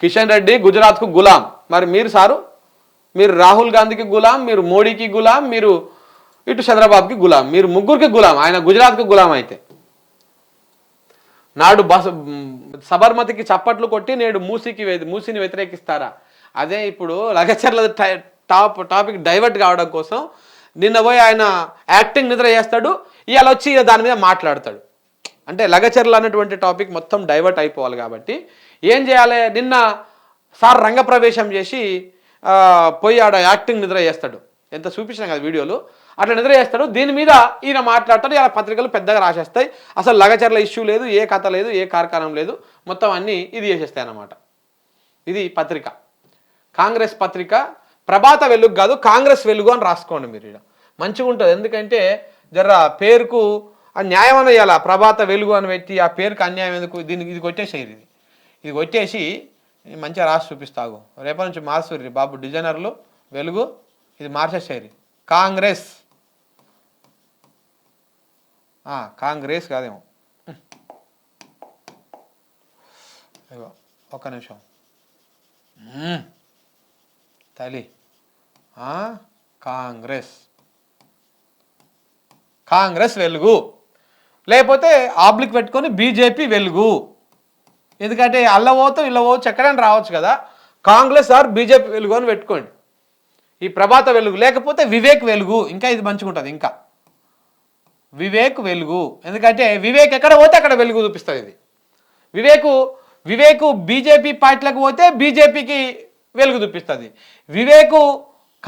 కిషన్ రెడ్డి గుజరాత్కు గులాం. మరి మీరు సారు? మీరు రాహుల్ గాంధీకి గులాం మీరు మోడీకి గులాం మీరు ఇటు చంద్రబాబుకి గులాం మీరు ముగ్గురికి గులాం ఆయన గుజరాత్కి గులాం అయితే. నాడు బస సబర్మతికి చప్పట్లు కొట్టి నేడు మూసికి మూసీని మూసిని వ్యతిరేకిస్తారా? అదే ఇప్పుడు లగచర్ల టై- టాప్ టాపిక్ డైవర్ట్ కావడం కోసం నిన్న పోయి ఆయన యాక్టింగ్ నిద్ర చేస్తాడు ఇవాళ వచ్చి దాని మీద మాట్లాడతాడు. అంటే లగచర్ల అనేటువంటి టాపిక్ మొత్తం డైవర్ట్ అయిపోవాలి కాబట్టి ఏం చేయాలి? నిన్న సార్ రంగప్రవేశం చేసి పోయి ఆడ యాక్టింగ్ నిద్ర చేస్తాడు ఎంత చూపించిన కదా వీడియోలు. అట్లా నిద్ర చేస్తాడు దీని మీద ఈయన మాట్లాడతాడు. ఇలా పత్రికలు పెద్దగా రాసేస్తాయి. అసలు లగచర్ల ఇష్యూ లేదు ఏ కథ లేదు ఏ కార్యక్రమం లేదు. మొత్తం అన్నీ ఇది చేసేస్తాయి అన్నమాట. ఇది పత్రిక. కాంగ్రెస్ పత్రిక ప్రభాత వెలుగు కాదు కాంగ్రెస్ వెలుగు అని రాసుకోండి మీరు ఇక్కడ మంచిగా ఉంటుంది ఎందుకంటే జర పేరుకు ఆ న్యాయం అని ఆ ప్రభాత వెలుగు అని పెట్టి ఆ పేరుకి అన్యాయం ఎందుకు? దీనికి ఇది కొట్టేసేది ఇది. ఇది కొట్టేసి మంచిగా రాసి చూపిస్తాగు రేపటి నుంచి మార్చుర్రి బాబు డిజైనర్లు వెలుగు ఇది మార్చేసేది కాంగ్రెస్. కాంగ్రెస్ కాదేమో. ఒక్క నిమిషం. తల్లి. కాంగ్రెస్. కాంగ్రెస్ వెలుగు. లేకపోతే ఆబ్లిక్ పెట్టుకొని బీజేపీ వెలుగు. ఎందుకంటే అల్లవోతో పోతాం ఇళ్ళ ఎక్కడైనా రావచ్చు కదా. కాంగ్రెస్ ఆర్ బీజేపీ వెలుగు అని పెట్టుకోండి. ఈ ప్రభాత వెలుగు లేకపోతే వివేక్ వెలుగు ఇంకా ఇది మంచిగా ఉంటుంది ఇంకా. వివేక్ వెలుగు ఎందుకంటే వివేక్ ఎక్కడ పోతే అక్కడ వెలుగు చూపిస్తుంది ఇది. వివేకు వివేకు బీజేపీ పార్టీలకు పోతే బీజేపీకి వెలుగు చూపిస్తుంది. వివేకు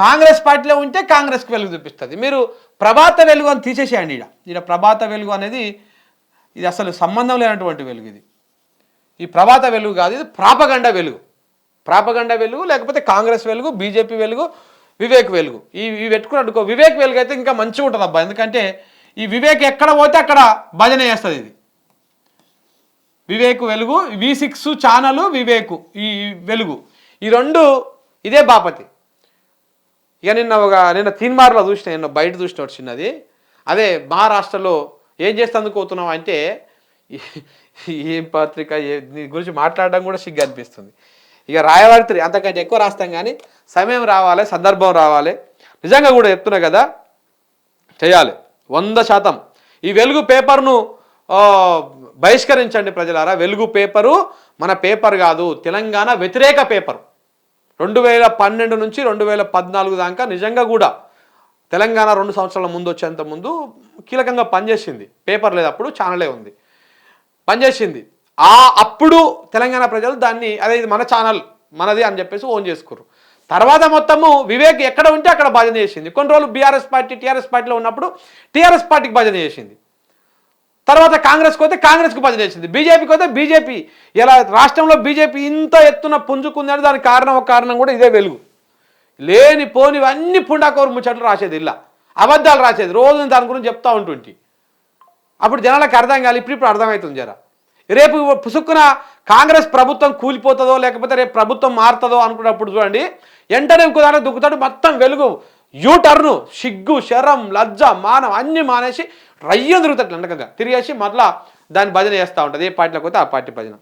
కాంగ్రెస్ పార్టీలో ఉంటే కాంగ్రెస్కి వెలుగు చూపిస్తుంది. మీరు ప్రభాత వెలుగు అని తీసేసేయండి ఈడ. ఈడ ప్రభాత వెలుగు అనేది ఇది అసలు సంబంధం లేనటువంటి వెలుగు ఇది. ఈ ప్రభాత వెలుగు కాదు ఇది ప్రాపగండ వెలుగు. ప్రాపగండ వెలుగు లేకపోతే కాంగ్రెస్ వెలుగు బీజేపీ వెలుగు వివేక్ వెలుగు. ఈ ఇవి పెట్టుకుని అనుకో వివేక్ వెలుగు అయితే ఇంకా మంచిగా ఉంటుంది అబ్బా. ఎందుకంటే ఈ వివేక్ ఎక్కడ పోతే అక్కడ భజన చేస్తుంది ఇది. వివేక్ వెలుగు వి సిక్స్ ఛానల్ వివేకు ఈ వెలుగు. ఈ రెండు ఇదే బాపతి. ఇక నిన్న ఒక నిన్న తీన్మార్లో చూసిన నిన్న బయట చూసిన వచ్చినది చిన్నది. అదే మహారాష్ట్రలో ఏం చేస్తేందుకు పోతున్నావు అంటే ఏం పత్రిక ఏ దీని గురించి మాట్లాడడం కూడా సిగ్గు అనిపిస్తుంది. ఇక రాయవాడితే అంతకంటే ఎక్కువ రాస్తాం కానీ సమయం రావాలి సందర్భం రావాలి. నిజంగా కూడా చెప్తున్నా కదా చేయాలి. వంద శాతం. ఈ వెలుగు పేపర్ను బహిష్కరించండి ప్రజలారా. వెలుగు పేపరు మన పేపర్ కాదు తెలంగాణ వ్యతిరేక పేపర్. రెండు వేల పన్నెండు నుంచి రెండు వేల పద్నాలుగు దాకా నిజంగా కూడా తెలంగాణ రెండు సంవత్సరాల ముందు వచ్చేంత ముందు కీలకంగా పనిచేసింది. పేపర్ లేదు అప్పుడు ఛానలే ఉంది. పనిచేసింది. ఆ అప్పుడు తెలంగాణ ప్రజలు దాన్ని అదే ఇది మన ఛానల్ మనది అని చెప్పేసి ఓన్ చేసుకున్నారు తర్వాత మొత్తము వివేక్ ఎక్కడ ఉంటే అక్కడ భజన చేసింది. కొన్ని రోజులు బీఆర్ఎస్ పార్టీ టీఆర్ఎస్ పార్టీలో ఉన్నప్పుడు టీఆర్ఎస్ పార్టీకి భజన చేసింది. తర్వాత కాంగ్రెస్కి పోతే కాంగ్రెస్కి భజన చేసింది బీజేపీకి పోతే బీజేపీ. ఇలా రాష్ట్రంలో బీజేపీ ఇంత ఎత్తున పుంజుకుందని దానికి కారణం ఒక కారణం కూడా ఇదే వెలుగు. లేని పోనివి అన్ని పుండాకోరు ముచ్చట్లు రాసేది ఇలా. అబద్ధాలు రాసేది. రోజు దాని గురించి చెప్తా ఉంటుంటి. అప్పుడు జనాలకు అర్థం కాలి ఇప్పుడు ఇప్పుడు అర్థమవుతుంది జరా. రేపు పుసుక్కున కాంగ్రెస్ ప్రభుత్వం కూలిపోతుందో లేకపోతే రేపు ప్రభుత్వం మారుతుందో అనుకున్నప్పుడు చూడండి వెంటనే ఇంకో దాంట్లో దుక్కుతాడు మొత్తం వెలుగు. యూ టర్ను సిగ్గు శరం లజ్జ మానం అన్ని మానేసి రయ్యం తిరుగుతాడు వెనకగా తిరిగేసి మళ్ళా దాన్ని భజన చేస్తూ ఉంటుంది. ఏ పార్టీలోకి పోతే ఆ పార్టీ భజన.